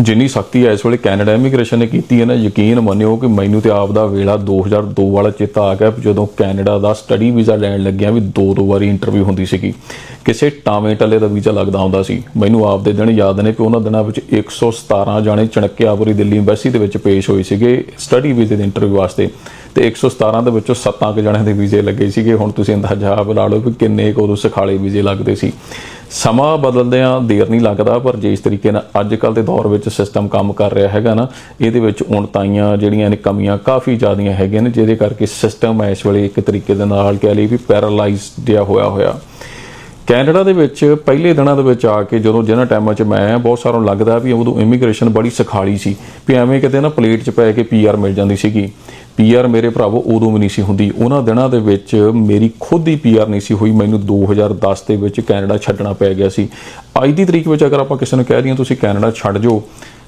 ਜਿੰਨੀ ਸਖਤੀ ਹੈ ਇਸ ਵੇਲੇ ਕੈਨੇਡਾ ਇਮੀਗ੍ਰੇਸ਼ਨ ਨੇ ਕੀਤੀ ਹੈ ਨਾ, ਯਕੀਨ ਮੰਨਿਓ ਕਿ ਮੈਨੂੰ ਤੇ ਆਪ ਦਾ ਵੇਲਾ 2002 ਵਾਲਾ ਚੇਤਾ ਆ ਗਿਆ ਜਦੋਂ ਕੈਨੇਡਾ ਦਾ ਸਟੱਡੀ ਵੀਜ਼ਾ ਲੈਣ ਲੱਗਿਆ ਵੀ ਦੋ ਦੋ ਵਾਰੀ ਇੰਟਰਵਿਊ ਹੁੰਦੀ ਸੀਗੀ। ਕਿਸੇ ਟਾਵੇਂ ਟੱਲੇ ਦਾ ਵੀਜ਼ਾ ਲੱਗਦਾ ਹੁੰਦਾ ਸੀ। ਮੈਨੂੰ ਆਪ ਦੇ ਦਿਨ ਯਾਦ ਨੇ ਕਿ ਉਹਨਾਂ ਦਿਨਾਂ ਵਿੱਚ 117 ਜਾਣੇ ਚਣਕਿਆਪੁਰੀ ਦਿੱਲੀ ਐਮਬੈਸੀ ਦੇ ਵਿੱਚ ਪੇਸ਼ ਹੋਏ ਸੀਗੇ ਸਟੱਡੀ ਵੀਜ਼ੇ ਦੇ ਇੰਟਰਵਿਊ ਵਾਸਤੇ। ਤੇ 117 ਦੇ ਵਿੱਚੋਂ 7 ਕੁ ਜਣਿਆਂ ਦੇ ਵੀਜ਼ੇ ਲੱਗੇ ਸੀਗੇ। ਹੁਣ ਤੁਸੀਂ ਅੰਦਾਜ਼ਾ ਆਪ ਲਾ ਲਓ ਕਿ ਕਿੰਨੇ ਕੁ ਉਦੋਂ ਸਖਾਲੇ ਵੀਜ਼ੇ ਲੱਗਦੇ ਸੀ। ਸਮਾਂ ਬਦਲਦਿਆਂ ਦੇਰ ਨਹੀਂ ਲੱਗਦਾ, ਪਰ ਜੇ ਇਸ ਤਰੀਕੇ ਨਾਲ ਅੱਜ ਕੱਲ ਦੇ ਦੌਰ ਵਿੱਚ ਸਿਸਟਮ ਕੰਮ ਕਰ ਰਿਹਾ ਹੈਗਾ ਨਾ, ਇਹਦੇ ਵਿੱਚ ਉਣਤਾਈਆਂ ਜਿਹੜੀਆਂ ਨੇ ਕਮੀਆਂ ਕਾਫੀ ਜ਼ਿਆਦੀਆਂ ਹੈਗੀਆਂ ਨੇ, ਜਿਹਦੇ ਕਰਕੇ ਸਿਸਟਮ ਹੈ ਇਸ ਵੇਲੇ ਇੱਕ ਤਰੀਕੇ ਦੇ ਨਾਲ ਕਹਿ ਲਈ ਵੀ ਪੈਰਾਲਾਈਜ਼ਡ ਜਿਹਾ ਹੋਇਆ ਹੋਇਆ। ਕੈਨੇਡਾ ਦੇ ਵਿੱਚ ਪਹਿਲੇ ਦਿਨਾਂ ਦੇ ਵਿੱਚ ਆ ਕੇ ਜਦੋਂ ਜਿਹਨਾਂ ਟਾਈਮਾਂ 'ਚ ਮੈਂ ਬਹੁਤ ਸਾਰਿਆਂ ਨੂੰ ਲੱਗਦਾ ਵੀ ਉਦੋਂ ਇਮੀਗ੍ਰੇਸ਼ਨ ਬੜੀ ਸਖਾਲੀ ਸੀ। ਵੀ ਐਵੇਂ ਕਿਤੇ ਨਾ ਪਲੇਟ 'ਚ ਪੈ ਕੇ ਪੀਆਰ ਮਿਲ ਜਾਂਦੀ ਸੀਗੀ। ਪੀਆਰ ਮੇਰੇ ਭਰਾਵੋ ਉਦੋਂ ਵੀ ਨਹੀਂ ਸੀ ਹੁੰਦੀ। ਉਹਨਾਂ ਦਿਨਾਂ ਦੇ ਵਿੱਚ ਮੇਰੀ ਖੁਦ ਹੀ ਪੀਆਰ ਨਹੀਂ ਸੀ ਹੋਈ। ਮੈਨੂੰ 2010 ਦੇ ਵਿੱਚ ਕੈਨੇਡਾ ਛੱਡਣਾ ਪੈ ਗਿਆ ਸੀ। ਅੱਜ ਦੀ ਤਰੀਕ ਵਿੱਚ ਅਗਰ ਆਪਾਂ ਕਿਸੇ ਨੂੰ ਕਹਿ ਦਈਏ ਤੁਸੀਂ ਕੈਨੇਡਾ ਛੱਡ ਜਾਓ,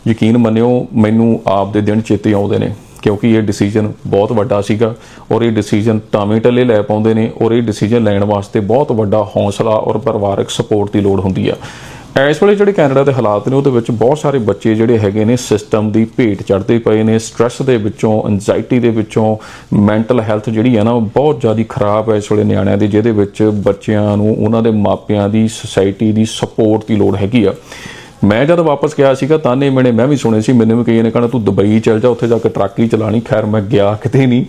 ਯਕੀਨ ਮੰਨਿਓ ਮੈਨੂੰ ਆਪ ਦੇ ਦਿਨ ਚੇਤੇ ਆਉਂਦੇ ਨੇ, ਕਿਉਂਕਿ ਇਹ ਡਿਸੀਜਨ ਬਹੁਤ ਵੱਡਾ ਸੀਗਾ ਔਰ ਇਹ ਡਿਸੀਜਨ ਟਾਵੇਂ ਟੱਲੇ ਲੈ ਪਾਉਂਦੇ ਨੇ ਔਰ ਇਹ ਡਿਸੀਜਨ ਲੈਣ ਵਾਸਤੇ ਬਹੁਤ ਵੱਡਾ ਹੌਸਲਾ ਔਰ ਪਰਿਵਾਰਕ ਸਪੋਰਟ ਦੀ ਲੋੜ ਹੁੰਦੀ ਆ। ਇਸ ਵੇਲੇ ਜਿਹੜੇ ਕੈਨੇਡਾ ਦੇ ਹਾਲਾਤ ਨੇ, ਉਹਦੇ ਵਿੱਚ ਬਹੁਤ ਸਾਰੇ ਬੱਚੇ ਜਿਹੜੇ ਹੈਗੇ ਨੇ ਸਿਸਟਮ ਦੀ ਭੇਟ ਚੜ੍ਹਦੇ ਪਏ ਨੇ ਸਟ੍ਰੈਸ ਦੇ ਵਿੱਚੋਂ ਐਂਜ਼ਾਈਟੀ ਦੇ ਵਿੱਚੋਂ ਮੈਂਟਲ ਹੈਲਥ ਜਿਹੜੀ ਹੈ ਨਾ, ਉਹ ਬਹੁਤ ਜ਼ਿਆਦਾ ਖਰਾਬ ਹੈ ਇਸ ਵੇਲੇ ਨਿਆਣਿਆਂ ਦੀ, ਜਿਹਦੇ ਵਿੱਚ ਬੱਚਿਆਂ ਨੂੰ ਉਹਨਾਂ ਦੇ ਮਾਪਿਆਂ ਦੀ ਸੁਸਾਇਟੀ ਦੀ ਸਪੋਰਟ ਦੀ ਲੋੜ ਹੈਗੀ ਆ। ਮੈਂ ਜਦ ਵਾਪਸ ਗਿਆ ਸੀਗਾ, ਤਾਨੇ ਮੈਨੇ ਮੈਂ ਵੀ ਸੁਣੇ ਸੀ, ਮੈਨੂੰ ਵੀ ਕਈਆਂ ਨੇ ਕਹਣਾ, ਤੂੰ ਦੁਬਈ ਚਲ ਜਾ, ਉੱਥੇ ਜਾ ਕੇ ਟਰੱਕ ਹੀ ਚਲਾਣੀ ਖੈਰ, ਮੈਂ ਗਿਆ ਕਿਤੇ ਨਹੀਂ।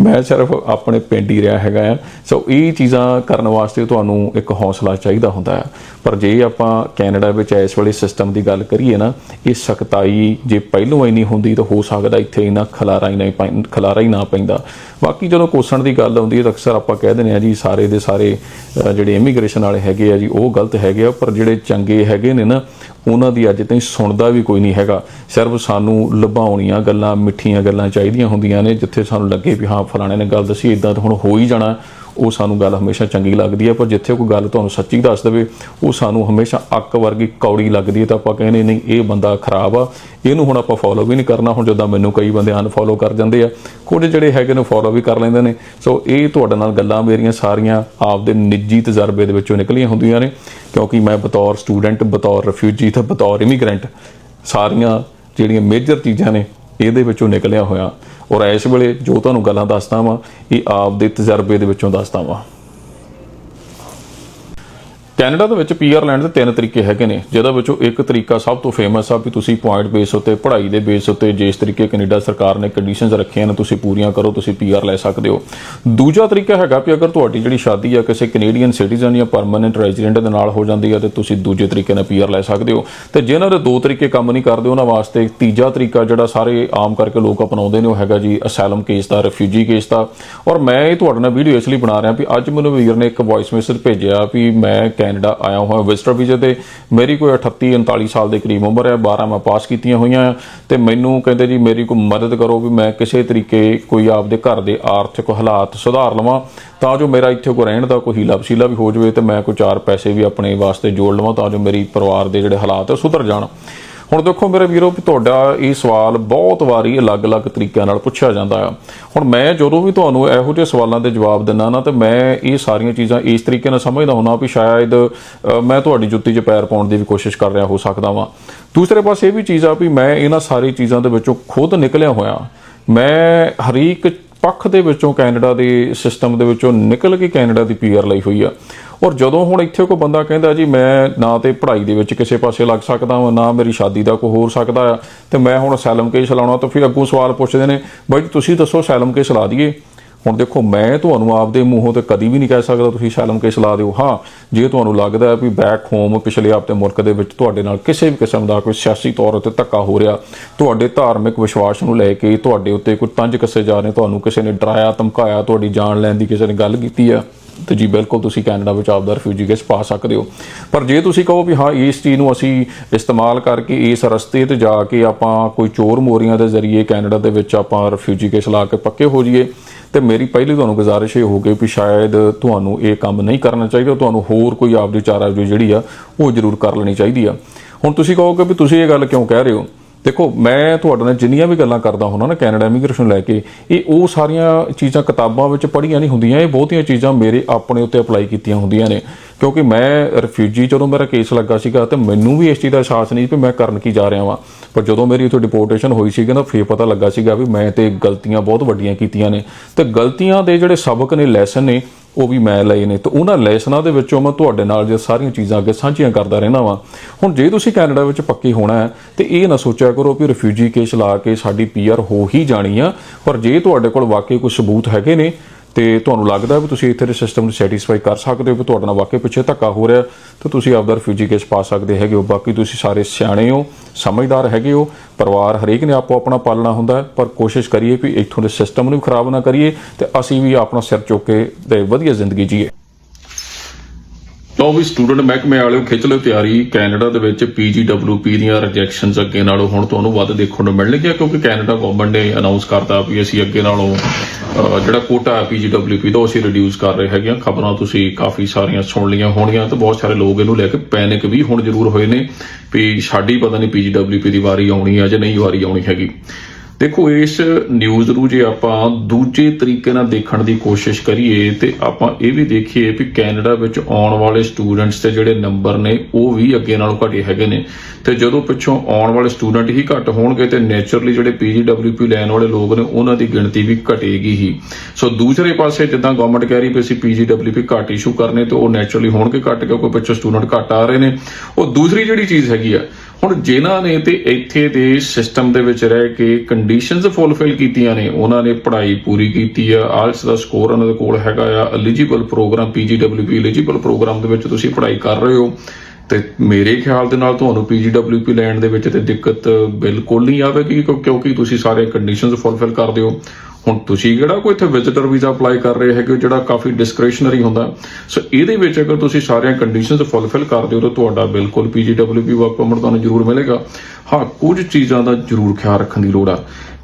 ਮੈਂ ਸਿਰਫ ਆਪਣੇ ਪਿੰਡ ਹੀ ਰਿਹਾ ਹੈਗਾ ਆ। ਸੋ ਇਹ ਚੀਜ਼ਾਂ ਕਰਨ ਵਾਸਤੇ ਤੁਹਾਨੂੰ ਇੱਕ ਹੌਸਲਾ ਚਾਹੀਦਾ ਹੁੰਦਾ ਹੈ ਪਰ ਜੇ ਆਪਾਂ ਕੈਨੇਡਾ ਵਿੱਚ ਇਸ ਵੇਲੇ ਸਿਸਟਮ ਦੀ ਗੱਲ ਕਰੀਏ ਨਾ, ਇਹ ਸਖਤਾਈ ਜੇ ਪਹਿਲੋਂ ਇੰਨੀ ਹੁੰਦੀ ਤਾਂ ਹੋ ਸਕਦਾ ਇੱਥੇ ਇੰਨਾ ਖਲਾਰਾ ਹੀ ਨਹੀਂ ਪੈਂ- ਖਲਾਰਾ ਹੀ ਨਾ ਪੈਂਦਾ। ਬਾਕੀ ਜਦੋਂ ਕੋਸਣ ਦੀ ਗੱਲ ਆਉਂਦੀ ਹੈ ਤਾਂ ਅਕਸਰ ਆਪਾਂ ਕਹਿ ਦਿੰਦੇ ਆ ਜੀ, ਸਾਰੇ ਦੇ ਸਾਰੇ ਜਿਹੜੇ ਇਮੀਗ੍ਰੇਸ਼ਨ ਵਾਲੇ ਹੈਗੇ ਆ ਜੀ, ਉਹ ਗਲਤ ਹੈਗੇ ਆ। ਪਰ ਜਿਹੜੇ ਚੰਗੇ ਹੈਗੇ ਨੇ ਨਾ ਉਹਨਾਂ ਦੀ ਅੱਜ ਤਾਈਂ ਸੁਣਦਾ ਵੀ ਕੋਈ ਨਹੀਂ ਹੈਗਾ। ਸਿਰਫ ਸਾਨੂੰ ਲੁਭਾਉਣੀਆਂ ਗੱਲਾਂ, ਮਿੱਠੀਆਂ ਗੱਲਾਂ ਚਾਹੀਦੀਆਂ ਹੁੰਦੀਆਂ ਨੇ, ਜਿੱਥੇ ਸਾਨੂੰ ਲੱਗੇ ਵੀ ਹਾਂ, ਫਲਾਣੇ ਨੇ ਗੱਲ ਦੱਸੀ ਇਦਾਂ ਤਾਂ ਹੁਣ ਹੋ ਹੀ ਜਾਣਾ। ਉਹ ਸਾਨੂੰ ਗੱਲ ਹਮੇਸ਼ਾ ਚੰਗੀ ਲੱਗਦੀ ਹੈ, ਪਰ ਜਿੱਥੇ ਕੋਈ ਗੱਲ ਤੁਹਾਨੂੰ ਸੱਚੀ ਦੱਸ ਦੇਵੇ, ਉਹ ਸਾਨੂੰ ਹਮੇਸ਼ਾ ਅੱਕ ਵਰਗੀ ਕੌੜੀ ਲੱਗਦੀ ਹੈ ਤਾਂ ਆਪਾਂ ਕਹਿੰਦੇ ਨਹੀਂ, ਇਹ ਬੰਦਾ ਖਰਾਬ ਆ, ਇਹਨੂੰ ਹੁਣ ਆਪਾਂ ਫੋਲੋ ਵੀ ਨਹੀਂ ਕਰਨਾ, ਹੁਣ ਜਦੋਂ ਮੈਨੂੰ ਕਈ ਬੰਦੇ ਅਨਫੋਲੋ ਕਰ ਜਾਂਦੇ ਆ, ਕੁਝ ਜਿਹੜੇ ਹੈਗੇ ਨੇ ਫੋਲੋ ਵੀ ਕਰ ਲੈਂਦੇ ਨੇ, ਸੋ ਇਹ ਤੁਹਾਡੇ ਨਾਲ ਗੱਲਾਂ ਮੇਰੀਆਂ ਸਾਰੀਆਂ ਆਪਦੇ ਨਿੱਜੀ ਤਜਰਬੇ ਦੇ ਵਿੱਚੋਂ ਨਿਕਲੀਆਂ ਹੁੰਦੀਆਂ ਨੇ, ਕਿਉਂਕਿ ਮੈਂ ਬਤੌਰ ਸਟੂਡੈਂਟ ਬਤੌਰ ਰਿਫਿਊਜੀ ਤੇ ਬਤੌਰ ਇਮੀਗ੍ਰੈਂਟ ਸਾਰੀਆਂ ਜਿਹੜੀਆਂ ਮੇਜਰ ਚੀਜ਼ਾਂ ਨੇ ਇਹਦੇ ਵਿੱਚੋਂ ਨਿਕਲਿਆ ਹੋਇਆ। ਔਰ ਇਸ ਵੇਲੇ ਜੋ ਤੁਹਾਨੂੰ ਗੱਲਾਂ ਦੱਸਦਾ ਵਾਂ, ਇਹ ਆਪ ਦੇ ਤਜਰਬੇ ਦੇ ਵਿੱਚੋਂ ਦੱਸਦਾ ਵਾਂ। ਕੈਨੇਡਾ ਦੇ ਵਿੱਚ ਪੀਆਰ ਲੈਣ ਦੇ ਤਿੰਨ ਤਰੀਕੇ ਹੈਗੇ ਨੇ, ਜਿਹਦੇ ਵਿੱਚੋਂ ਇੱਕ ਤਰੀਕਾ ਸਭ ਤੋਂ ਫੇਮਸ ਆ ਵੀ ਤੁਸੀਂ ਪੁਆਇੰਟ ਬੇਸ ਉੱਤੇ, ਪੜ੍ਹਾਈ ਦੇ ਬੇਸ ਉੱਤੇ ਜਿਸ ਤਰੀਕੇ ਕੈਨੇਡਾ ਸਰਕਾਰ ਨੇ ਕੰਡੀਸ਼ਨਸ ਰੱਖੀਆਂ ਨੇ, ਤੁਸੀਂ ਪੂਰੀਆਂ ਕਰੋ, ਤੁਸੀਂ ਪੀਆਰ ਲੈ ਸਕਦੇ ਹੋ। ਦੂਜਾ ਤਰੀਕਾ ਹੈਗਾ ਵੀ ਅਗਰ ਤੁਹਾਡੀ ਜਿਹੜੀ ਸ਼ਾਦੀ ਆ ਕਿਸੇ ਕੈਨੇਡੀਅਨ ਸਿਟੀਜ਼ਨ ਜਾਂ ਪਰਮਨੈਂਟ ਰੈਜ਼ੀਡੈਂਟ ਦੇ ਨਾਲ ਹੋ ਜਾਂਦੀ ਆ, ਤੇ ਤੁਸੀਂ ਦੂਜੇ ਤਰੀਕੇ ਨਾਲ ਪੀਆਰ ਲੈ ਸਕਦੇ ਹੋ। ਤੇ ਜਿਨ੍ਹਾਂ ਦੇ ਦੋ ਤਰੀਕੇ ਕੰਮ ਨਹੀਂ ਕਰਦੇ, ਉਹਨਾਂ ਵਾਸਤੇ ਤੀਜਾ ਤਰੀਕਾ ਜਿਹੜਾ ਸਾਰੇ ਆਮ ਕਰਕੇ ਲੋਕ ਅਪਣਾਉਂਦੇ ਨੇ, ਉਹ ਹੈਗਾ ਜੀ ਅਸਾਈਲਮ ਕੇਸ ਦਾ ਰਿਫਿਊਜੀ ਕੇਸ ਦਾ। ਔਰ ਮੈਂ ਇਹ ਤੁਹਾਡੇ ਨਾਲ ਵੀਡੀਓ ਇਸ ਲਈ ਬਣਾ ਰਿਹਾ ਵੀ ਅੱਜ ਮੈਨੂੰ ਵੀਰ ਨੇ ਇੱਕ ਵੌਇਸ ਮੈਸੇਜ ਭੇਜਿਆ ਵੀ ਮੈਂ ਕੈਨੇਡਾ ਆਇਆ ਹੋਇਆ ਵਿਜ਼ਟਰ ਵੀਜ਼ੇ ਤੇ। ਮੇਰੀ ਕੋਈ 38 39 ਸਾਲ ਦੇ ਕਰੀਬ ਉਮਰ ਹੈ 12 ਮੈਂ ਪਾਸ ਕੀਤੀਆਂ ਹੋਈਆਂ ਆ। ਤੇ ਮੈਨੂੰ ਕਹਿੰਦੇ ਜੀ, ਮੇਰੀ ਕੋਈ ਮਦਦ ਕਰੋ ਵੀ ਮੈਂ ਕਿਸੇ ਤਰੀਕੇ ਕੋਈ ਆਪਦੇ ਘਰ ਦੇ ਆਰਥਿਕ ਹਾਲਾਤ ਸੁਧਾਰ ਲਵਾਂ। ਤਾਂ ਜੋ ਮੇਰਾ ਇੱਥੇ ਕੋ ਰਹਿਣ ਦਾ ਕੋਈ ਹੀਲਾ ਵਸੀਲਾ ਵੀ ਹੋ ਜਾਵੇ ਤੇ ਮੈਂ ਕੋਈ ਚਾਰ ਪੈਸੇ ਵੀ ਆਪਣੇ ਵਾਸਤੇ ਜੋੜ ਲਵਾਂ, ਤਾਂ ਜੋ ਮੇਰੀ ਪਰਿਵਾਰ ਦੇ ਜਿਹੜੇ ਹਾਲਾਤ ਆ, ਸੁਧਰ ਜਾਣ। ਹੁਣ ਦੇਖੋ ਮੇਰੇ ਵੀਰੋ ਵੀ ਤੁਹਾਡਾ ਇਹ ਸਵਾਲ ਬਹੁਤ ਵਾਰੀ ਅਲੱਗ-ਅਲੱਗ ਤਰੀਕਿਆਂ ਨਾਲ ਪੁੱਛਿਆ ਜਾਂਦਾ ਆ। ਹੁਣ ਮੈਂ ਜਦੋਂ ਵੀ ਤੁਹਾਨੂੰ ਇਹੋ ਜਿਹੇ ਸਵਾਲਾਂ ਦੇ ਜਵਾਬ ਦਿੰਦਾ ਨਾ, ਤੇ ਮੈਂ ਇਹ ਸਾਰੀਆਂ ਚੀਜ਼ਾਂ ਇਸ ਤਰੀਕੇ ਨਾਲ ਸਮਝਦਾ ਹੁੰਦਾ ਵੀ ਸ਼ਾਇਦ ਮੈਂ ਤੁਹਾਡੀ ਜੁੱਤੀ 'ਚ ਪੈਰ ਪਾਉਣ ਦੀ ਵੀ ਕੋਸ਼ਿਸ਼ ਕਰ ਰਿਹਾ ਹੋ ਸਕਦਾ ਵਾਂ। ਦੂਸਰੇ ਪਾਸੇ ਇਹ ਵੀ ਚੀਜ਼ ਆ ਵੀ ਮੈਂ ਇਹਨਾਂ ਸਾਰੀ ਚੀਜ਼ਾਂ ਦੇ ਵਿੱਚੋਂ ਖੁਦ ਨਿਕਲਿਆ ਹੋਇਆ। ਮੈਂ ਹਰੀਕ ਪੱਖ ਦੇ ਵਿੱਚੋਂ ਕੈਨੇਡਾ ਦੇ ਸਿਸਟਮ ਦੇ ਵਿੱਚੋਂ ਨਿਕਲ ਕੇ ਕੈਨੇਡਾ ਦੀ ਪੀਆਰ ਲਈ ਹੋਈ ਆ। ਔਰ ਜਦੋਂ ਹੁਣ ਇੱਥੇ ਕੋਈ ਬੰਦਾ ਕਹਿੰਦਾ ਜੀ ਮੈਂ ਨਾ ਤੇ ਪੜ੍ਹਾਈ ਦੇ ਵਿੱਚ ਕਿਸੇ ਪਾਸੇ ਲੱਗ ਸਕਦਾ ਹਾਂ ਨਾ ਮੇਰੀ ਸ਼ਾਦੀ ਦਾ ਕੋਈ ਹੋਰ ਸਕਦਾ ਆ, ਤੇ ਮੈਂ ਹੁਣ ਸੈਲਮ ਕੇਸ ਲਾਉਣਾ ਤਾਂ ਫਿਰ ਅੱਗੋਂ ਸਵਾਲ ਪੁੱਛਦੇ ਨੇ, ਬਾਈ ਤੁਸੀਂ ਦੱਸੋ ਸੈਲਮ ਕੇਸ ਲਾ ਦਈਏ। ਹੁਣ ਦੇਖੋ ਮੈਂ ਤੁਹਾਨੂੰ ਆਪਦੇ ਮੂੰਹੋਂ ਤੇ ਕਦੀ ਵੀ ਨਹੀਂ ਕਹਿ ਸਕਦਾ ਤੁਸੀਂ ਸੈਲਮ ਕੇਸ ਲਾ ਦਿਓ। ਹਾਂ, ਜੇ ਤੁਹਾਨੂੰ ਲੱਗਦਾ ਹੈ ਵੀ ਬੈਕ ਹੋਮ ਪਿਛਲੇ ਆਪਦੇ ਮੁਲਕ ਦੇ ਵਿੱਚ ਤੁਹਾਡੇ ਨਾਲ ਕਿਸੇ ਵੀ ਕਿਸਮ ਦਾ ਕੋਈ ਸਿਆਸੀ ਤੌਰ ਉੱਤੇ ਧੱਕਾ ਹੋ ਰਿਹਾ, ਤੁਹਾਡੇ ਧਾਰਮਿਕ ਵਿਸ਼ਵਾਸ ਨੂੰ ਲੈ ਕੇ ਤੁਹਾਡੇ ਉੱਤੇ ਕੋਈ ਤੰਜ ਕੱਸੇ ਜਾ ਰਹੇ ਤੁਹਾਨੂੰ ਕਿਸੇ ਨੇ ਡਰਾਇਆ, ਧਮਕਾਇਆ, ਤੁਹਾਡੀ ਜਾਨ ਲੈਣ ਦੀ ਕਿਸੇ ਨੇ ਗੱਲ ਕੀਤੀ ਆ ਤੇ ਜੀ ਬਿਲਕੁਲ ਤੁਸੀਂ ਕੈਨੇਡਾ ਵਿੱਚ ਆਪਦਾ ਰਿਫਿਊਜੀ ਕੇਸ ਪਾ ਸਕਦੇ ਹੋ। ਪਰ ਜੇ ਤੁਸੀਂ ਕਹੋ ਵੀ ਹਾਂ, ਇਸ ਚੀਜ਼ ਨੂੰ ਅਸੀਂ ਇਸਤੇਮਾਲ ਕਰਕੇ ਇਸ ਰਸਤੇ ਤੇ ਜਾ ਕੇ ਆਪਾਂ ਕੋਈ ਚੋਰ ਮੋਰੀਆਂ ਦੇ ਜ਼ਰੀਏ ਕੈਨੇਡਾ ਦੇ ਵਿੱਚ ਆਪਾਂ ਰਿਫਿਊਜੀ ਕੇਸ ਲਾ ਕੇ ਪੱਕੇ ਹੋ ਜਾਈਏ, ਤੇ ਮੇਰੀ ਪਹਿਲੀ ਤੁਹਾਨੂੰ ਗੁਜ਼ਾਰਿਸ਼ ਇਹ ਹੋ ਗਈ ਵੀ ਸ਼ਾਇਦ ਤੁਹਾਨੂੰ ਇਹ ਕੰਮ ਨਹੀਂ ਕਰਨਾ ਚਾਹੀਦਾ, ਤੁਹਾਨੂੰ ਹੋਰ ਕੋਈ ਆਪਦੀ ਚਾਰਾ ਜਿਹੜੀ ਆ, ਉਹ ਜ਼ਰੂਰ ਕਰ ਲੈਣੀ ਚਾਹੀਦੀ ਆ। ਹੁਣ ਤੁਸੀਂ ਕਹੋਗੇ ਵੀ ਤੁਸੀਂ ਇਹ ਗੱਲ ਕਿਉਂ ਕਹਿ ਰਹੇ ਹੋ? ਦੇਖੋ, ਮੈਂ ਤੁਹਾਡੇ ਨਾਲ ਜਿੰਨੀਆਂ ਵੀ ਗੱਲਾਂ ਕਰਦਾ ਹੁੰਦਾ ਨਾ ਕੈਨੇਡਾ ਇਮੀਗ੍ਰੇਸ਼ਨ ਲੈ ਕੇ, ਇਹ ਉਹ ਸਾਰੀਆਂ ਚੀਜ਼ਾਂ ਕਿਤਾਬਾਂ ਵਿੱਚ ਪੜ੍ਹੀਆਂ ਨਹੀਂ ਹੁੰਦੀਆਂ, ਇਹ ਬਹੁਤੀਆਂ ਚੀਜ਼ਾਂ ਮੇਰੇ ਆਪਣੇ ਉੱਤੇ ਅਪਲਾਈ ਕੀਤੀਆਂ ਹੁੰਦੀਆਂ ਨੇ। ਕਿਉਂਕਿ ਮੈਂ ਰਿਫਿਊਜੀ ਜਦੋਂ ਮੇਰਾ ਕੇਸ ਲੱਗਾ ਸੀਗਾ ਤੇ ਮੈਨੂੰ ਵੀ ਇਸ ਚੀਜ਼ ਦਾ ਅਹਿਸਾਸ ਨਹੀਂ ਸੀ ਵੀ ਮੈਂ ਕਰਨ ਕੀ ਜਾ ਰਿਹਾ ਵਾਂ। ਪਰ ਜਦੋਂ ਮੇਰੀ ਉੱਥੇ ਡਿਪੋਰਟੇਸ਼ਨ ਹੋਈ ਸੀਗੀ ਤਾਂ ਫੇਰ ਪਤਾ ਲੱਗਾ ਸੀਗਾ ਵੀ ਮੈਂ ਤੇ ਗਲਤੀਆਂ ਬਹੁਤ ਵੱਡੀਆਂ ਕੀਤੀਆਂ ਨੇ। ਤੇ ਗਲਤੀਆਂ ਦੇ ਜਿਹੜੇ ਸਬਕ ਨੇ ਲੈਸਨ ਨੇ ਉਹ ਵੀ ਮੈਂ ਲਏ ਨੇ। ਤੇ ਉਹਨਾਂ ਲੈਸਨਾਂ ਦੇ ਵਿੱਚੋਂ ਮੈਂ ਤੁਹਾਡੇ ਨਾਲ ਜੇ ਸਾਰੀਆਂ ਚੀਜ਼ਾਂ ਅੱਗੇ ਸਾਂਝੀਆਂ ਕਰਦਾ ਰਹਿਣਾ ਵਾਂ। ਹੁਣ ਜੇ ਤੁਸੀਂ ਕੈਨੇਡਾ ਵਿੱਚ ਪੱਕੇ ਹੋਣਾ ਹੈ, ਤੇ ਇਹ ਨਾ ਸੋਚਿਆ ਕਰੋ ਵੀ ਰਿਫਿਊਜੀ ਕੇਸ ਲਾ ਕੇ ਸਾਡੀ ਪੀਆਰ ਹੋ ਹੀ ਜਾਣੀ ਆ। ਪਰ ਜੇ ਤੁਹਾਡੇ ਕੋਲ ਵਾਕਈ ਕੋਈ ਸਬੂਤ ਹੈਗੇ ਨੇ ਤੇ ਤੁਹਾਨੂੰ ਲੱਗਦਾ ਵੀ ਤੁਸੀਂ ਇੱਥੇ ਦੇ ਸਿਸਟਮ ਨੂੰ ਸੈਟੀਸਫਾਈ ਕਰ ਸਕਦੇ ਹੋ ਵੀ ਤੁਹਾਡੇ ਨਾਲ ਵਾਕਈ ਪਿੱਛੇ ਧੱਕਾ ਹੋ ਰਿਹਾ ਤਾਂ ਤੁਸੀਂ ਆਪਦਾ ਰਿਫਿਊਜੀ ਕੇਸ ਪਾ ਸਕਦੇ ਹੈਗੇ ਹੋ। ਬਾਕੀ ਤੁਸੀਂ ਸਾਰੇ ਸਿਆਣੇ ਹੋ, ਸਮਝਦਾਰ ਹੈਗੇ ਹੋ। ਪਰਿਵਾਰ ਹਰੇਕ ਨੇ ਆਪੋ ਆਪਣਾ ਪਾਲਣਾ ਹੁੰਦਾ ਪਰ ਕੋਸ਼ਿਸ਼ ਕਰੀਏ ਵੀ ਇੱਥੋਂ ਦੇ ਸਿਸਟਮ ਨੂੰ ਵੀ ਖਰਾਬ ਨਾ ਕਰੀਏ ਤੇ ਅਸੀਂ ਵੀ ਆਪਣਾ ਸਿਰ ਚੁੱਕ ਕੇ ਤੇ ਵਧੀਆ ਜ਼ਿੰਦਗੀ ਜੀਏ। ਲਓ ਵੀ ਸਟੂਡੈਂਟ ਮਹਿਕਮੇ ਵਾਲਿਓ ਖਿੱਚ ਲਓ ਤਿਆਰੀ। ਕੈਨੇਡਾ ਦੇ ਵਿੱਚ ਪੀਜੀਡਬਲਯੂਪੀ ਦੀਆਂ ਰਿਜੈਕਸ਼ਨਸ ਅੱਗੇ ਨਾਲੋਂ ਹੁਣ ਤੁਹਾਨੂੰ ਵੱਧ ਦੇਖਣ ਨੂੰ ਮਿਲਣਗੀਆਂ ਕਿਉਂਕਿ ਕੈਨੇਡਾ ਗਵਰਨਮੈਂਟ ਨੇ ਅਨਾਉਂਸ ਕਰਤਾ ਵੀ ਅਸੀਂ ਅੱਗੇ ਨਾਲੋਂ ਜਿਹੜਾ ਕੋਟਾ ਹੈ ਪੀਜੀਡਬਲਯੂਪੀ ਦਾ, ਉਹ ਅਸੀਂ ਰਿਡਿਊਸ ਕਰ ਰਹੇ ਹੈਗੇ ਹਾਂ। ਖਬਰਾਂ ਤੁਸੀਂ ਕਾਫੀ ਸਾਰੀਆਂ ਸੁਣ ਲਈਆਂ ਹੋਣਗੀਆਂ ਤੇ ਬਹੁਤ ਸਾਰੇ ਲੋਕ ਇਹਨੂੰ ਲੈ ਕੇ ਪੈਨਿਕ ਵੀ ਹੁਣ ਜ਼ਰੂਰ ਹੋਏ ਨੇ ਵੀ ਸਾਡੀ ਪਤਾ ਨਹੀਂ ਪੀਜੀਡਬਲਯੂਪੀ ਦੀ ਵਾਰੀ ਆਉਣੀ ਹੈ ਜਾਂ ਨਹੀਂ ਵਾਰੀ ਆਉਣੀ ਹੈਗੀ। ਦੇਖੋ, ਇਸ ਨਿਊਜ਼ ਨੂੰ ਜੇ ਆਪਾਂ ਦੂਜੇ ਤਰੀਕੇ ਨਾਲ ਦੇਖਣ ਦੀ ਕੋਸ਼ਿਸ਼ ਕਰੀਏ, ਤੇ ਆਪਾਂ ਇਹ ਵੀ ਦੇਖੀਏ ਵੀ ਕੈਨੇਡਾ ਵਿੱਚ ਆਉਣ ਵਾਲੇ ਸਟੂਡੈਂਟਸ ਦੇ ਜਿਹੜੇ ਨੰਬਰ ਨੇ, ਉਹ ਵੀ ਅੱਗੇ ਨਾਲੋਂ ਘਟੇ ਹੈਗੇ ਨੇ। ਤੇ ਜਦੋਂ ਪਿੱਛੋਂ ਆਉਣ ਵਾਲੇ ਸਟੂਡੈਂਟ ਹੀ ਘੱਟ ਹੋਣਗੇ, ਤੇ ਨੇਚਰਲੀ ਜਿਹੜੇ ਪੀਜੀਡਬਲਯੂਪੀ ਲੈਣ ਵਾਲੇ ਲੋਕ ਨੇ, ਉਹਨਾਂ ਦੀ ਗਿਣਤੀ ਵੀ ਘਟੇਗੀ ਹੀ। ਸੋ ਦੂਸਰੇ ਪਾਸੇ ਜਿੱਦਾਂ ਗਵਰਨਮੈਂਟ ਕਹਿ ਰਹੀ ਵੀ ਅਸੀਂ ਪੀਜੀਡਬਲਯੂਪੀ ਘੱਟ ਇਸ਼ੂ ਕਰਨੇ, ਤੇ ਉਹ ਨੇਚਰਲੀ ਹੋਣਗੇ ਘੱਟ, ਕਿਉਂਕਿ ਪਿੱਛੋਂ ਸਟੂਡੈਂਟ ਘੱਟ ਆ ਰਹੇ ਨੇ। ਉਹ ਦੂਸਰੀ ਜਿਹੜੀ ਚੀਜ਼ ਹੈਗੀ ਆ ਹੁਣ ਜਿਨ੍ਹਾਂ ਨੇ ਤੇ ਇੱਥੇ ਦੇ ਸਿਸਟਮ ਦੇ ਵਿੱਚ ਰਹਿ ਕੇ ਕੰਡੀਸ਼ਨਸ ਫੁੱਲਫਿਲ ਕੀਤੀਆਂ ਨੇ, ਉਹਨਾਂ ਨੇ ਪੜ੍ਹਾਈ ਪੂਰੀ ਕੀਤੀ ਆ। ਆਲਸ ਦਾ ਸਕੋਰ ਉਹਨਾਂ ਦੇ ਕੋਲ ਹੈਗਾ ਆ। Eligible program PGWP eligible program ਦੇ ਵਿੱਚ ਤੁਸੀਂ ਪੜ੍ਹਾਈ ਕਰ ਰਹੇ ਹੋ। ਤੇ ਮੇਰੇ ਖਿਆਲ ਦੇ ਨਾਲ ਤੁਹਾਨੂੰ ਪੀਜੀਡਬਲਯੂਪੀ ਲੈਣ ਦੇ ਵਿੱਚ ਤੇ ਦਿੱਕਤ ਬਿਲਕੁਲ ਨਹੀਂ ਆਵੇਗੀ, ਕਿਉਂਕਿ ਤੁਸੀਂ ਸਾਰੇ ਕੰਡੀਸ਼ਨਸ ਫੁੱਲਫਿਲ ਕਰਦੇ ਹੋ। ਹੁਣ ਤੁਸੀਂ ਕਿਹੜਾ ਕੋਈ ਇੱਥੇ ਵਿਜ਼ਿਟਰ ਵੀਜ਼ਾ ਅਪਲਾਈ ਕਰ ਰਹੇ ਹੈਗੇ ਹੋ, ਜਿਹੜਾ ਕਾਫੀ ਡਿਸਕ੍ਰਿਸ਼ਨਰੀ ਹੁੰਦਾ? ਸੋ ਇਹਦੇ ਵਿੱਚ ਅਗਰ ਤੁਸੀਂ ਸਾਰੀਆਂ ਕੰਡੀਸ਼ਨਸ ਫੁੱਲਫਿਲ ਕਰਦੇ ਹੋ ਤਾਂ ਤੁਹਾਡਾ ਬਿਲਕੁਲ ਪੀਜੀਡਬਲਯੂਪੀ ਵਰਕ ਪਰਮਿਟ ਤੁਹਾਨੂੰ ਜ਼ਰੂਰ ਮਿਲੇਗਾ। ਹਾਂ, ਕੁਝ ਚੀਜ਼ਾਂ ਦਾ ਜ਼ਰੂਰ ਖਿਆਲ ਰੱਖਣ ਦੀ ਲੋੜ ਆ।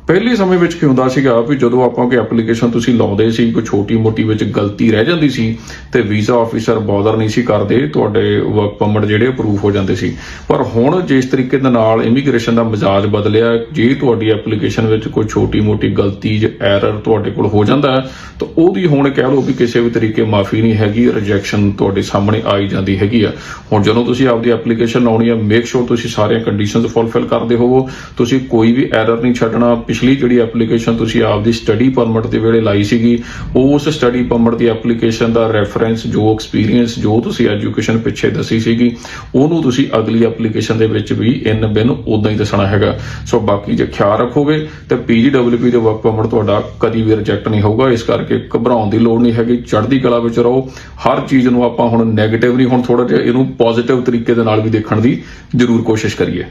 ਪਹਿਲੇ ਸਮੇਂ ਵਿੱਚ ਕੀ ਹੁੰਦਾ ਸੀਗਾ ਵੀ ਜਦੋਂ ਆਪਾਂ ਕੋਈ ਐਪਲੀਕੇਸ਼ਨ ਤੁਸੀਂ ਲਾਉਂਦੇ ਸੀ, ਕੋਈ ਛੋਟੀ ਮੋਟੀ ਵਿੱਚ ਗਲਤੀ ਰਹਿ ਜਾਂਦੀ ਸੀ ਤੇ ਵੀਜ਼ਾ ਆਫੀਸਰ ਬੌਦਰ ਨਹੀਂ ਸੀ ਕਰਦੇ, ਤੁਹਾਡੇ ਵਰਕ ਪਰਮਿਟ ਜਿਹੜੇ ਅਪਰੂਵ ਹੋ ਜਾਂਦੇ ਸੀ। ਪਰ ਹੁਣ ਜਿਸ ਤਰੀਕੇ ਦੇ ਨਾਲ ਇਮੀਗ੍ਰੇਸ਼ਨ ਦਾ ਮਿਜ਼ਾਜ ਬਦਲਿਆ, ਜੇ ਤੁਹਾਡੀ ਐਪਲੀਕੇਸ਼ਨ ਵਿੱਚ ਕੋਈ ਛੋਟੀ ਮੋਟੀ ਗਲਤੀ ਜਾਂ ਐਰਰ ਤੁਹਾਡੇ ਕੋਲ ਹੋ ਜਾਂਦਾ, ਤਾਂ ਉਹਦੀ ਹੁਣ ਕਹਿ ਲਓ ਵੀ ਕਿਸੇ ਵੀ ਤਰੀਕੇ ਮਾਫੀ ਨਹੀਂ ਹੈਗੀ ਰਿਜੈਕਸ਼ਨ ਤੁਹਾਡੇ ਸਾਹਮਣੇ ਆਈ ਜਾਂਦੀ ਹੈਗੀ ਆ। ਹੁਣ ਜਦੋਂ ਤੁਸੀਂ ਆਪਦੀ ਐਪਲੀਕੇਸ਼ਨ ਲਾਉਣੀ ਆ ਮੇਕ ਸ਼ੋਰ ਤੁਸੀਂ ਸਾਰੀਆਂ ਕੰਡੀਸ਼ਨਸ ਫੁਲਫਿਲ ਕਰਦੇ ਹੋਵੋ। ਤੁਸੀਂ ਕੋਈ ਵੀ ਐਰਰ ਨਹੀਂ ਛੱਡਣਾ ਪਿਛਲੀ ਜਿਹੜੀ ਐਪਲੀਕੇਸ਼ਨ ਤੁਸੀਂ ਆਪਦੀ ਸਟੱਡੀ ਪਰਮਿਟ ਦੇ ਵੇਲੇ ਲਾਈ ਸੀਗੀ, ਉਸ ਸਟੱਡੀ ਪਰਮਿਟ ਦੀ ਐਪਲੀਕੇਸ਼ਨ ਦਾ ਰੈਫਰੈਂਸ ਜੋ ਐਕਸਪੀਰੀਅੰਸ ਜੋ ਤੁਸੀਂ ਐਜੂਕੇਸ਼ਨ ਪਿੱਛੇ ਦੱਸੀ ਸੀਗੀ, ਉਹਨੂੰ ਤੁਸੀਂ ਅਗਲੀ ਐਪਲੀਕੇਸ਼ਨ ਦੇ ਵਿੱਚ ਵੀ ਇਨ ਬਿਨ ਉਦਾਂ ਹੀ ਦੱਸਣਾ ਹੈਗਾ। ਸੋ ਬਾਕੀ ਜੇ ਖਿਆਲ ਰੱਖੋਗੇ, ਤੇ ਪੀਜੀਡਬਲਯੂਪੀ ਦੇ ਵਰਕ ਪਰਮਿਟ ਤੁਹਾਡਾ ਕਦੀ ਵੀ ਰਿਜੈਕਟ ਨਹੀਂ ਹੋਊਗਾ। ਇਸ ਕਰਕੇ ਘਬਰਾਉਣ ਦੀ ਲੋੜ ਨਹੀਂ ਹੈਗੀ, ਚੜ੍ਹਦੀ ਕਲਾ ਵਿੱਚ ਰਹੋ। ਹਰ ਚੀਜ਼ ਨੂੰ ਆਪਾਂ ਹੁਣ ਨੈਗੇਟਿਵ ਨਹੀਂ, ਹੁਣ ਥੋੜਾ ਜਿਹਾ ਇਹਨੂੰ ਪੋਜ਼ਿਟਿਵ ਤਰੀਕੇ ਦੇ ਨਾਲ ਵੀ ਦੇਖਣ ਦੀ ਜ਼ਰੂਰ ਕੋਸ਼ਿਸ਼ ਕਰੀਏ।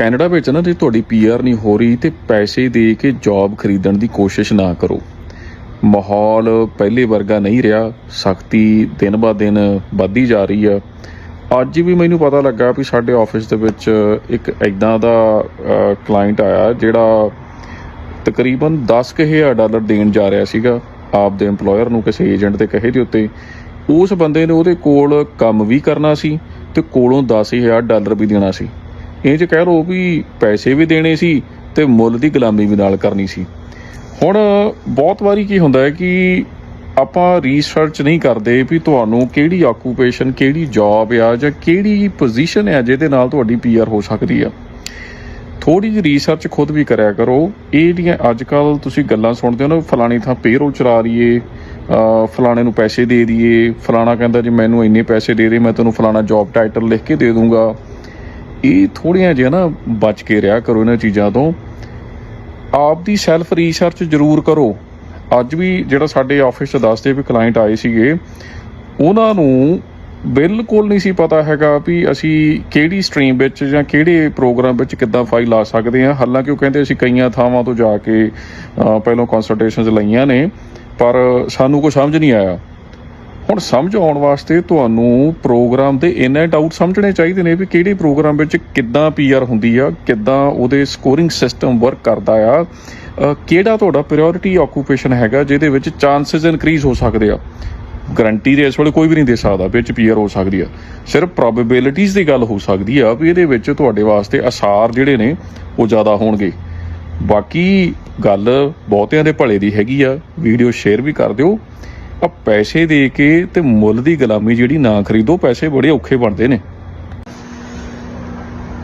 ਕੈਨੇਡਾ ਵਿੱਚ ਨਾ ਜੇ ਤੁਹਾਡੀ ਪੀਆਰ ਨਹੀਂ ਹੋ ਰਹੀ ਤੇ ਪੈਸੇ ਦੇ ਕੇ ਜੌਬ ਖਰੀਦਣ ਦੀ ਕੋਸ਼ਿਸ਼ ਨਾ ਕਰੋ। ਮਾਹੌਲ ਪਹਿਲੇ ਵਰਗਾ ਨਹੀਂ ਰਿਹਾ। ਸਖਤੀ ਦਿਨ ਬਾ ਦਿਨ ਵੱਧਦੀ ਜਾ ਰਹੀ ਆ। ਅੱਜ ਵੀ ਮੈਨੂੰ ਪਤਾ ਲੱਗਾ ਵੀ ਸਾਡੇ ਆਫਿਸ ਦੇ ਵਿੱਚ ਇੱਕ ਐਦਾਂ ਦਾ ਕਲਾਇੰਟ ਆਇਆ ਜਿਹੜਾ ਤਕਰੀਬਨ 10000 ਡਾਲਰ ਦੇਣ ਜਾ ਰਿਹਾ ਸੀਗਾ ਆਪਦੇ EMPLOYER ਨੂੰ ਕਿਸੇ ਏਜੰਟ ਦੇ ਕਹੇ ਦੇ ਉੱਤੇ। ਉਸ ਬੰਦੇ ਨੇ ਉਹਦੇ ਕੋਲ ਕੰਮ ਵੀ ਕਰਨਾ ਸੀ ਤੇ ਕੋਲੋਂ 10000 ਡਾਲਰ ਵੀ ਦੇਣਾ ਸੀ। ਇਹ ਚ ਕਹਿ ਲਓ ਵੀ ਪੈਸੇ ਵੀ ਦੇਣੇ ਸੀ ਤੇ ਮੁੱਲ ਦੀ ਗੁਲਾਮੀ ਵੀ ਨਾਲ ਕਰਨੀ ਸੀ। ਹੁਣ ਬਹੁਤ ਵਾਰੀ ਕੀ ਹੁੰਦਾ ਹੈ ਕਿ ਆਪਾਂ ਰਿਸਰਚ ਨਹੀਂ ਕਰਦੇ ਵੀ ਤੁਹਾਨੂੰ ਕਿਹੜੀ ਆਕੂਪੇਸ਼ਨ ਕਿਹੜੀ ਜੌਬ ਆ ਜਾਂ ਕਿਹੜੀ ਪੋਜੀਸ਼ਨ ਆ ਜਿਹਦੇ ਨਾਲ ਤੁਹਾਡੀ ਪੀਆਰ ਹੋ ਸਕਦੀ ਆ। ਥੋੜੀ ਜਿਹੀ ਰਿਸਰਚ ਖੁਦ ਵੀ ਕਰਿਆ ਕਰੋ। ਇਹ ਜਿਹੜੀਆਂ ਅੱਜ ਕੱਲ ਤੁਸੀਂ ਗੱਲਾਂ ਸੁਣਦੇ ਹੋ ਨਾ, ਫਲਾਣੀ ਥਾਂ ਪੇਰੋਲ ਚਲਾ ਰਹੀਏ ਫਲਾਣੇ ਨੂੰ ਪੈਸੇ ਦੇ ਦਈਏ, ਫਲਾਣਾ ਕਹਿੰਦਾ ਜੀ ਮੈਨੂੰ ਇੰਨੇ ਪੈਸੇ ਦੇ ਦੇ, ਮੈਂ ਤੈਨੂੰ ਫਲਾਣਾ ਜੌਬ ਟਾਈਟਲ ਲਿਖ ਕੇ ਦੇ ਦੂੰਗਾ। ਇਹ ਥੋੜੀਆਂ ਜਿਹਾ ਨਾ ਬਚ ਕੇ ਰਿਹਾ ਕਰੋ ਇਹਨਾਂ ਚੀਜ਼ਾਂ ਤੋਂ। ਆਪ ਦੀ ਸੈਲਫ ਰਿਸਰਚ ਜ਼ਰੂਰ ਕਰੋ। ਅੱਜ ਵੀ ਜਿਹੜਾ ਸਾਡੇ ਆਫਿਸ 'ਚ ਦੱਸਦੇ ਵੀ ਕਲਾਇੰਟ ਆਏ ਸੀਗੇ ਉਹਨਾਂ ਨੂੰ ਬਿਲਕੁਲ ਨਹੀਂ ਸੀ ਪਤਾ ਹੈਗਾ ਵੀ ਅਸੀਂ ਕਿਹੜੀ ਸਟਰੀਮ ਵਿੱਚ ਜਾਂ ਕਿਹੜੇ ਪ੍ਰੋਗਰਾਮ ਵਿੱਚ ਕਿੱਦਾਂ ਫਾਈਲ ਲਾ ਸਕਦੇ ਹਾਂ। ਹਾਲਾਂਕਿ ਉਹ ਕਹਿੰਦੇ ਅਸੀਂ ਕਈਆਂ ਥਾਵਾਂ ਤੋਂ ਜਾ ਕੇ ਅਹ, ਪਹਿਲਾਂ ਕੰਸਲਟੇਸ਼ਨਸ ਲਈਆਂ ਨੇ ਪਰ ਸਾਨੂੰ ਕੋਈ ਸਮਝ ਨਹੀਂ ਆਇਆ। ਹੁਣ ਸਮਝ ਆਉਣ ਵਾਸਤੇ ਤੁਹਾਨੂੰ ਪ੍ਰੋਗਰਾਮ ਦੇ ਇਨ ਐਂਡ ਆਊਟ ਸਮਝਣੇ ਚਾਹੀਦੇ ਨੇ ਵੀ ਕਿਹੜੇ ਪ੍ਰੋਗਰਾਮ ਵਿੱਚ ਕਿੱਦਾਂ ਪੀਆਰ ਹੁੰਦੀ ਆ, ਕਿੱਦਾਂ ਉਹਦੇ ਸਕੋਰਿੰਗ ਸਿਸਟਮ ਵਰਕ ਕਰਦਾ ਆ। ਕਿਹੜਾ ਤੁਹਾਡਾ ਪ੍ਰਾਇੋਰਟੀ ਆਕੂਪੇਸ਼ਨ ਹੈਗਾ ਜਿਹਦੇ ਵਿੱਚ ਚਾਂਸਸ ਇਨਕਰੀਜ਼ ਹੋ ਸਕਦੇ ਆ? ਗਰੰਟੀ ਦੇ ਇਸ ਵੇਲੇ ਕੋਈ ਵੀ ਨਹੀਂ ਦੇ ਸਕਦਾ ਵੀ ਇਹ 'ਚ ਪੀਆਰ ਹੋ ਸਕਦੀ ਆ। ਸਿਰਫ ਪ੍ਰੋਬੇਬਿਲਿਟੀਜ਼ ਦੀ ਗੱਲ ਹੋ ਸਕਦੀ ਆ ਵੀ ਇਹਦੇ ਵਿੱਚ ਤੁਹਾਡੇ ਵਾਸਤੇ ਅਸਾਰ ਜਿਹੜੇ ਨੇ ਉਹ ਜ਼ਿਆਦਾ ਹੋਣਗੇ। ਬਾਕੀ ਗੱਲ ਬਹੁਤਿਆਂ ਦੇ ਭਲੇ ਦੀ ਹੈਗੀ ਆ, ਵੀਡੀਓ ਸ਼ੇਅਰ ਵੀ ਕਰ ਦਿਓ। ਆ ਪੈਸੇ ਦੇ ਕੇ ਤੇ ਮੁੱਲ ਦੀ ਗੁਲਾਮੀ ਜਿਹੜੀ ਨਾ ਖਰੀਦੋ, ਪੈਸੇ ਬੜੇ ਔਖੇ ਬਣਦੇ ਨੇ।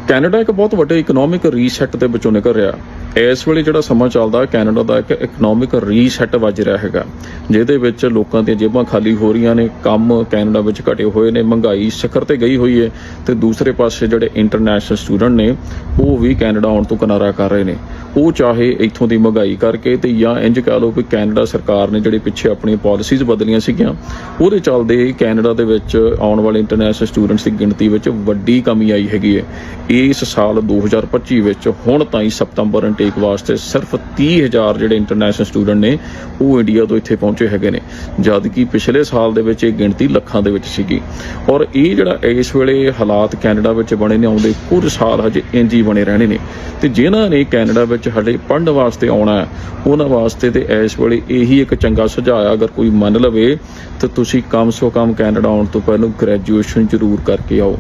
ਕੈਨੇਡਾ ਇੱਕ ਬਹੁਤ ਵੱਡੇ ਇਕਨੋਮਿਕ ਰੀਸੈਟ ਦੇ ਵਿੱਚੋਂ ਨਿਕਲ ਰਿਹਾ। ਇਸ ਵੇਲੇ ਜਿਹੜਾ ਸਮਾਂ ਚੱਲਦਾ ਕੈਨੇਡਾ ਦਾ ਇੱਕ ਇਕਨੋਮਿਕ ਰੀਸੈਟ ਵੱਜ ਰਿਹਾ ਹੈਗਾ। ਜਿਹਦੇ ਵਿੱਚ ਲੋਕਾਂ ਦੀਆਂ ਜੇਬਾਂ ਖਾਲੀ ਹੋ ਰਹੀਆਂ ਨੇ, ਕੰਮ ਕੈਨੇਡਾ ਵਿੱਚ ਘਟੇ ਹੋਏ ਨੇ, ਮਹਿੰਗਾਈ ਸਿਖਰ ਤੇ ਗਈ ਹੋਈ ਹੈ ਤੇ ਦੂਸਰੇ ਪਾਸੇ ਜਿਹੜੇ ਇੰਟਰਨੈਸ਼ਨਲ ਸਟੂਡੈਂਟ ਨੇ, ਉਹ ਵੀ ਕੈਨੇਡਾ ਆਉਣ ਤੋਂ ਕਿਨਾਰਾ ਕਰ ਰਹੇ ਨੇ। ਉਹ ਚਾਹੇ ਇੱਥੋਂ ਦੀ ਮਹਿੰਗਾਈ ਕਰਕੇ ਤੇ ਜਾਂ ਇੰਜ ਕਹ ਲਓ ਕਿ ਕੈਨੇਡਾ ਸਰਕਾਰ ਨੇ ਜਿਹੜੇ ਪਿੱਛੇ ਆਪਣੀਆਂ ਪਾਲਿਸੀਜ਼ ਬਦਲੀਆਂ ਸੀਗੀਆਂ, ਉਹਦੇ ਚੱਲਦੇ ਕੈਨੇਡਾ ਦੇ ਵਿੱਚ ਆਉਣ ਵਾਲੇ ਇੰਟਰਨੈਸ਼ਨਲ ਸਟੂਡੈਂਟਸ ਦੀ ਗਿਣਤੀ ਵਿੱਚ ਵੱਡੀ ਕਮੀ ਆਈ ਹੈਗੀ ਹੈ। ਇਸ ਸਾਲ 2025 ਵਿੱਚ, ਹੁਣ ਤਾਈਂ ਸਤੰਬਰ ਇਨਟੇਕ ਵਾਸਤੇ ਸਿਰਫ 30000 ਜਿਹੜੇ ਇੰਟਰਨੈਸ਼ਨਲ ਸਟੂਡੈਂਟ ਨੇ, ਉਹ ਇੰਡੀਆ ਤੋਂ ਇੱਥੇ ਪਹੁੰਚੇ ਹੈਗੇ ਨੇ। ਜਦ ਕਿ ਪਿਛਲੇ ਸਾਲ ਦੇ ਵਿੱਚ ਇਹ ਗਿਣਤੀ ਲੱਖਾਂ ਦੇ ਵਿੱਚ ਸੀਗੀ। ਔਰ ਇਹ ਜਿਹੜਾ ਇਸ ਵੇਲੇ ਹਾਲਾਤ ਕੈਨੇਡਾ ਵਿੱਚ ਬਣੇ ਨੇ, ਆਉਂਦੇ ਕੁਝ ਸਾਲ ਹਜੇ ਇੰਜ ਹੀ ਬਣੇ ਰਹਿਣੇ ਨੇ। ਤੇ ਜਿਨ੍ਹਾਂ ਨੇ ਕੈਨੇਡਾ ਵਿੱਚ ਹਲੇ ਪੜ੍ਹਨ ਵਾਸਤੇ ਆਉਣਾ ਉਹਨਾਂ ਵਾਸਤੇ ਤੇ ਇਸ ਵੇਲੇ ਇਹੀ ਇੱਕ ਚੰਗਾ ਸੁਝਾਅ ਅਗਰ ਕੋਈ ਮੰਨ ਲਵੇ, ਤਾਂ ਤੁਸੀਂ ਕਮ ਸੋ ਕਮ ਕੈਨੇਡਾ ਆਉਣ ਤੋਂ ਪਹਿਲਾਂ ਗ੍ਰੈਜੂਏਸ਼ਨ ਜ਼ਰੂਰ ਕਰਕੇ ਆਓ।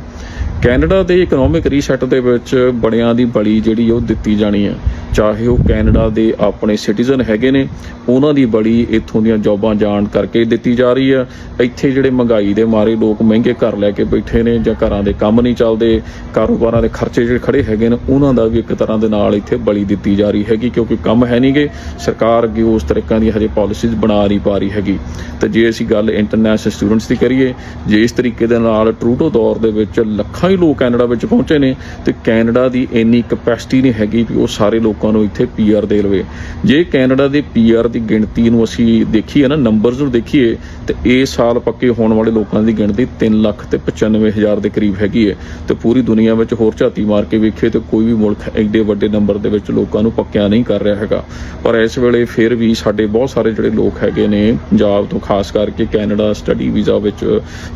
ਕੈਨੇਡਾ ਦੇ ਇਕਨੋਮਿਕ ਰੀਸੈਟ ਦੇ ਵਿੱਚ ਬੜਿਆਂ ਦੀ ਬਲੀ ਜਿਹੜੀ ਉਹ ਦਿੱਤੀ ਜਾਣੀ ਹੈ। ਚਾਹੇ ਉਹ ਕੈਨੇਡਾ ਦੇ ਆਪਣੇ ਸਿਟੀਜ਼ਨ ਹੈਗੇ ਨੇ, ਉਹਨਾਂ ਦੀ ਬਲੀ ਇੱਥੋਂ ਦੀਆਂ ਜੌਬਾਂ ਜਾਣ ਕਰਕੇ ਦਿੱਤੀ ਜਾ ਰਹੀ ਹੈ। ਇੱਥੇ ਜਿਹੜੇ ਮਹਿੰਗਾਈ ਦੇ ਮਾਰੇ ਲੋਕ ਮਹਿੰਗੇ ਘਰ ਲੈ ਕੇ ਬੈਠੇ ਨੇ ਜਾਂ ਘਰਾਂ ਦੇ ਕੰਮ ਨਹੀਂ ਚੱਲਦੇ, ਕਾਰੋਬਾਰਾਂ ਦੇ ਖਰਚੇ ਜਿਹੜੇ ਖੜੇ ਹੈਗੇ ਨੇ, ਉਹਨਾਂ ਦਾ ਵੀ ਇੱਕ ਤਰ੍ਹਾਂ ਦੇ ਨਾਲ ਇੱਥੇ ਬਲੀ ਦਿੱਤੀ ਜਾ ਰਹੀ ਹੈਗੀ ਕਿਉਂਕਿ ਕੰਮ ਹੈ ਨਹੀਂਗੇ ਸਰਕਾਰ ਅੱਗੇ ਉਸ ਤਰੀਕਾਂ ਦੀ ਹਜੇ ਪਾਲਿਸੀਜ਼ ਬਣਾ ਨਹੀਂ ਪਾ ਰਹੀ ਹੈਗੀ। ਤੇ ਜੇ ਅਸੀਂ ਗੱਲ ਇੰਟਰਨੈਸ਼ਨਲ ਸਟੂਡੈਂਟਸ ਦੀ ਕਰੀਏ, ਜੇ ਇਸ ਤਰੀਕੇ ਦੇ ਨਾਲ ਟਰੂਡੋ ਦੌਰ ਦੇ ਵਿੱਚ ਲੱਖਾਂ ਹੀ ਲੋਕ ਕੈਨੇਡਾ ਵਿੱਚ ਪਹੁੰਚੇ ਨੇ ਤੇ ਕੈਨੇਡਾ ਦੀ ਇੰਨੀ ਕਪੈਸਿਟੀ ਨਹੀਂ ਹੈਗੀ ਵੀ ਉਹ ਸਾਰੇ ਲੋਕਾਂ ਨੂੰ ਇੱਥੇ ਪੀਆਰ ਦੇ ਲਵੇ। ਜੇ ਕੈਨੇਡਾ ਦੇ ਪੀਆਰ ਦੀ ਗਿਣਤੀ ਨੂੰ ਅਸੀਂ ਦੇਖੀਏ ਨਾ ਨੰਬਰਸ ਨੂੰ ਦੇਖੀਏ, ਤੇ ਇਸ ਸਾਲ ਪੱਕੇ ਹੋਣ ਵਾਲੇ ਲੋਕਾਂ ਦੀ ਗਿਣਤੀ 3 ਲੱਖ ਤੇ 95 ਹਜ਼ਾਰ ਦੇ ਕਰੀਬ ਹੈਗੀ ਹੈ। ਤੇ ਪੂਰੀ ਦੁਨੀਆ ਵਿੱਚ ਹੋਰ ਝਾਤੀ ਮਾਰ ਕੇ ਵੇਖੇ ਤੇ ਕੋਈ ਵੀ ਮੁਲਕ ਐਡੇ ਵੱਡੇ ਨੰਬਰ ਦੇ ਵਿੱਚ ਲੋਕਾਂ ਨੂੰ ਪੱਕਿਆ ਨਹੀਂ ਕਰ ਰਿਹਾ ਹੈਗਾ। ਪਰ ਇਸ ਵੇਲੇ ਫਿਰ ਵੀ ਸਾਡੇ ਬਹੁਤ ਸਾਰੇ ਜਿਹੜੇ ਲੋਕ ਹੈਗੇ ਨੇ, ਪੰਜਾਬ ਤੋਂ ਖਾਸ ਕਰਕੇ ਕੈਨੇਡਾ ਸਟੱਡੀ ਵੀਜ਼ਾ ਵਿੱਚ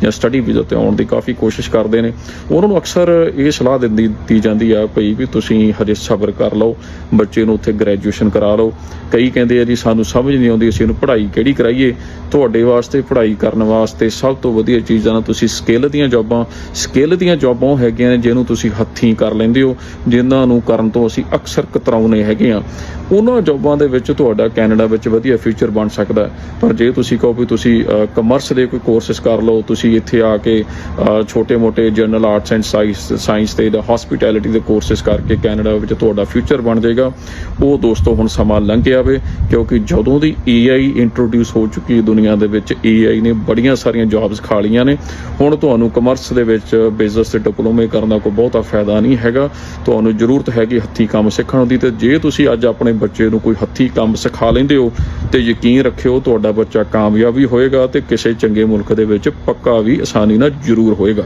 ਜਾਂ ਸਟੱਡੀ ਵੀਜ਼ਾ ਤੇ ਆਉਣ ਦੀ ਕਾਫੀ ਕੋਸ਼ਿਸ਼ ਕਰਦੇ ਨੇ ਉਹਨਾਂ ਨੂੰ ਅਕਸਰ ਇਹ ਸਲਾਹ ਦਿੰਦੀ ਦਿੱਤੀ ਜਾਂਦੀ ਆ ਭਈ ਵੀ ਤੁਸੀਂ ਹਜੇ ਸਬਰ ਕਰ ਲਓ, ਬੱਚੇ ਨੂੰ ਉੱਥੇ ਗ੍ਰੈਜੂਏਸ਼ਨ ਕਰਾ ਲਓ। ਕਈ ਕਹਿੰਦੇ ਆ ਜੀ, ਸਾਨੂੰ ਸਮਝ ਨਹੀਂ ਆਉਂਦੀ, ਅਸੀਂ ਇਹਨੂੰ ਪੜ੍ਹਾਈ ਕਿਹੜੀ ਕਰਾਈਏ? ਤੁਹਾਡੇ ਵਾਸਤੇ ਪੜ੍ਹਾਈ ਕਰਨ ਵਾਸਤੇ ਸਭ ਤੋਂ ਵਧੀਆ ਚੀਜ਼ਾਂ ਨਾ ਤੁਸੀਂ ਸਕਿੱਲ ਦੀਆਂ ਜੌਬਾਂ ਸਕਿੱਲ ਦੀਆਂ ਜੌਬਾਂ ਉਹ ਹੈਗੀਆਂ ਨੇ ਜਿਹਨੂੰ ਤੁਸੀਂ ਹੱਥੀਂ ਕਰ ਲੈਂਦੇ ਹੋ, ਜਿਨ੍ਹਾਂ ਨੂੰ ਕਰਨ ਤੋਂ ਅਸੀਂ ਅਕਸਰ ਕਤਰਾਉਨੇ ਹੈਗੇ ਆ। ਉਹਨਾਂ ਜੌਬਾਂ ਦੇ ਵਿੱਚ ਤੁਹਾਡਾ ਕੈਨੇਡਾ ਵਿੱਚ ਵਧੀਆ ਫਿਊਚਰ ਬਣ ਸਕਦਾ ਪਰ ਜੇ ਤੁਸੀਂ ਕਹੋ ਵੀ ਤੁਸੀਂ ਕਮਰਸ ਦੇ ਕੋਈ ਕੋਰਸਸ ਕਰ ਲਓ, ਤੁਸੀਂ ਇੱਥੇ ਆ ਕੇ ਛੋਟੇ-ਮੋਟੇ general arts and science science ਤੇ ਦਾ ਹਸਪਿਟੈਲਿਟੀ ਦੇ ਕੋਰਸਸ ਕਰਕੇ ਕੈਨੇਡਾ ਵਿੱਚ ਤੁਹਾਡਾ ਫਿਊਚਰ ਬਣ ਜਾਏਗਾ। ਉਹ ਦੋਸਤੋ ਹੁਣ ਸਮਾਂ ਲੰਘ ਗਿਆ ਵੇ, ਕਿਉਂਕਿ ਜਦੋਂ ਦੀ AI ਇੰਟਰੋਡਿਊਸ ਹੋ ਚੁੱਕੀ ਹੈ ਦੁਨੀਆ ਦੇ ਵਿੱਚ AI ਨੇ ਬੜੀਆਂ ਸਾਰੀਆਂ ਜੌਬਸ ਖਾ ਲਈਆਂ ਨੇ। ਹੁਣ ਤੁਹਾਨੂੰ ਕਮਰਸ ਦੇ ਵਿੱਚ ਬਿਜ਼ਨਸ ਤੇ ਡਿਪਲੋਮੇ ਕਰਨ ਦਾ ਕੋਈ ਬਹੁਤਾ ਫਾਇਦਾ ਨਹੀਂ ਹੈਗਾ। ਤੁਹਾਨੂੰ ਜ਼ਰੂਰਤ ਹੈਗੀ ਹੱਥੀਂ ਕੰਮ ਸਿੱਖਣ ਦੀ ਤੇ ਜੇ ਤੁਸੀਂ ਅੱਜ ਆਪਣੇ ਬੱਚੇ ਨੂੰ ਕੋਈ ਹੱਥੀਂ ਕੰਮ ਸਿਖਾ ਲੈਂਦੇ ਹੋ ਤੇ ਯਕੀਨ ਰੱਖਿਓ ਤੁਹਾਡਾ ਬੱਚਾ ਕਾਮਯਾਬ ਵੀ ਹੋਏਗਾ ਤੇ ਕਿਸੇ ਚੰਗੇ ਮੁਲਕ ਦੇ ਵਿੱਚ ਪੱਕਾ ਵੀ ਆਸਾਨੀ ਨਾਲ ਜ਼ਰੂਰ ਹੋਏਗਾ।